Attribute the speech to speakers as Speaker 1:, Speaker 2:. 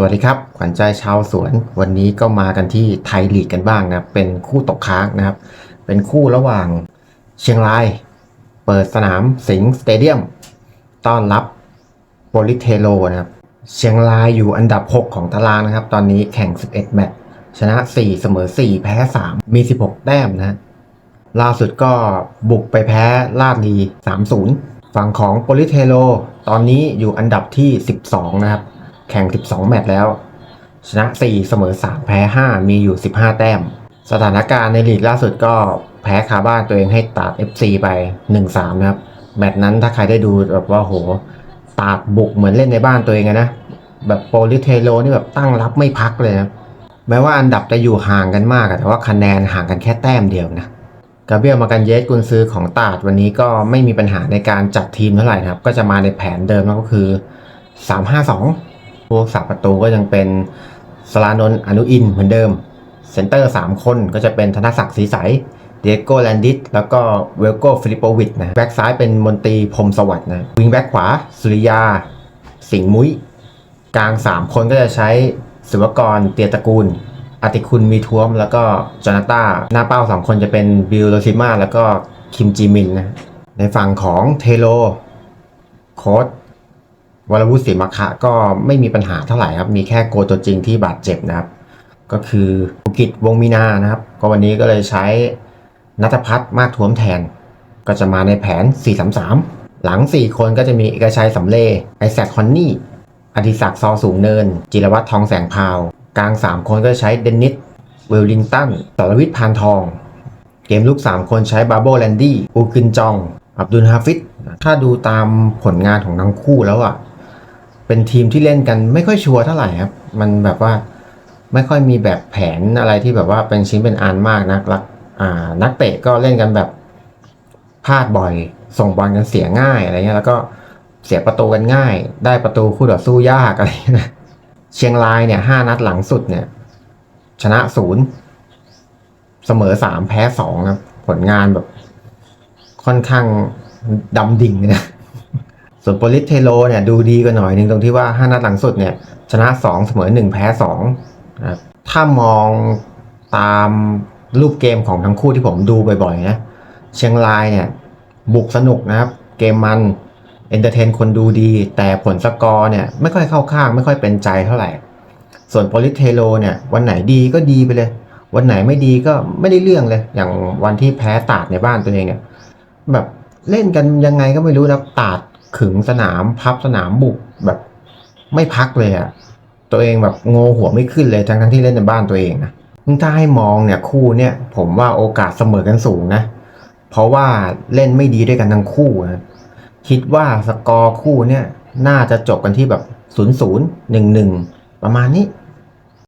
Speaker 1: สวัสดีครับ ขวัญใจชาวสวน วันนี้ก็มากันที่ไทยลีกกันบ้างนะเป็นคู่ตกค้างนะครับ เป็นคู่ระหว่างเชียงราย เปิดสนามสิงห์สเตเดียม ต้อนรับโปลิเทโลนะครับเชียงรายอยู่อันดับ 6 ของตารางนะครับ ตอนนี้แข่ง 11 แมตช์ชนะ 4 เสมอ 4 แพ้ 3 มี 16 แต้มนะล่าสุดก็บุกไปแพ้ลาดลี 3-0 ฝั่งของโปลิเทโล ตอนนี้อยู่อันดับที่ 12 นะครับ แข่ง 12 แมตช์แล้ว ชนะ 4 เสมอ 3 แพ้ 5 มีอยู่ 15 แต้ม สถานการณ์ในลีกล่าสุดก็แพ้คาบ้านตัวเองให้ตาด FC ไป 1-3 นะครับ แมตช์นั้นถ้าใครได้ดูแบบว่าโห ตาดบุกเหมือนเล่นในบ้านตัวเองนะ แบบโปลิเทโลนี่แบบตั้งรับไม่พักเลยนะแม้ว่าอันดับจะอยู่ห่างกันมากแต่ว่าคะแนนห่างกันแค่แต้มเดียวนะกาเบียลมากันเยสกุนซือของตาดวันนี้ก็ไม่มีปัญหาในการจัดทีมเท่าไหร่นะครับ ก็จะมาในแผนเดิมแล้วก็คือ 3-5-2 พวกสับประตูก็ยังเป็นสลานนอนุอินเหมือนเดิม เซนเตอร์ 3 คนก็จะเป็นธนศักดิ์ศรีใส เดโกแลนดิส แล้วก็เวลโกฟิลิปโปวิชนะแบ็กซ้ายเป็นมนตรีพรมสวัสดิ์นะ วิงแบ็กขวา สุริยา สิงห์มุ้ย กลาง 3 คนก็จะใช้ศิวกร เตียตระกูลอติคุณมีท้วม แล้วก็จอนาต้า หน้าเป้า 2 คนจะเป็นบิลโรซิมาแล้วก็คิมจีมินนะ ในฝั่งของเทโล โค้ด วรวุฒิศรีมคะก็ไม่มีปัญหาเท่าไหร่ครับ มีแค่โกตัวจริงที่บาดเจ็บนะครับ ก็คือภูกิจวงมีนานะครับ ก็วันนี้ก็เลยใช้นัทพัฒน์มากท้วมแทน ก็จะมาในแผน 4-3-3 หลัง 4 คนก็จะมีเอกชัยสำเรไอแซคคอนนี่อดิศักดิ์ซอสูงเนิน จิรวัตรทองแสงพาว กลาง 3 คนก็ใช้เดนนิสเวลลิงตันสรวิทย์พานทอง เกมลุก3 คนใช้บาโบแลนดี้อูกินจอง อับดุลฮาฟิดถ้าดูตามผลงานของทั้งคู่แล้วอะ เป็นทีมที่เล่นกันไม่ค่อยชัวร์เท่าไหร่ครับ มันแบบว่าไม่ค่อยมีแบบแผนอะไรที่แบบว่าเป็นชิ้นเป็นอันมากนักลักอ่านักเตะก็เล่นกันแบบพลาดบ่อย ส่งบอลกันเสียง่ายอะไรเงี้ยแล้วก็เสียประตูกันง่าย ได้ประตูคู่ต่อสู้ยากอะไรเงี้ยนะเชียงรายเนี่ยห้านัดหลังสุดเนี่ย ชนะศูนย์เสมอสามแพ้สองครับ ผลงานแบบค่อนข้างดำดิ่งเลยนะ ส่วนโปลิสเทโลเนี่ยดูดีกว่าหน่อยหนึงตรงที่ว่าห้านัดหลังสุดเนี่ยชนะสองเสมอหนึ่งแพ้สองนะครับถ้ามองตามรูปเกมของทั้งคู่ที่ผมดูบ่อยๆนะเชียงรายเนี่ยบุกสนุกนะครับเกมมันเอนเตอร์เทนคนดูดี แต่ผลสกอร์เนี่ยไม่ค่อยเข้าข้าง ไม่ค่อยเป็นใจเท่าไหร่ ส่วนโปลิสเทโลเนี่ยวันไหนดีก็ดีไปเลย วันไหนไม่ดีก็ไม่ได้เรื่องเลย อย่างวันที่แพ้ตาดในบ้านตัวเองเนี่ยแบบเล่นกันยังไงก็ไม่รู้นะตาด ขึงสนามพับสนามบุกแบบ ไม่พักเลยอะตัวเองแบบโงหัวไม่ขึ้นเลยทั้งทั้งที่เล่นในบ้านตัวเองนะถ้าให้มองเนี่ยคู่เนี่ยผมว่าโอกาสเสมอกันสูงนะ เพราะว่าเล่นไม่ดีด้วยกันทั้งคู่นะคิดว่าสกอร์คู่เนี่ยน่าจะจบกันที่แบบศูนย์ศูนย์หนึ่งหนึ่งประมาณนี้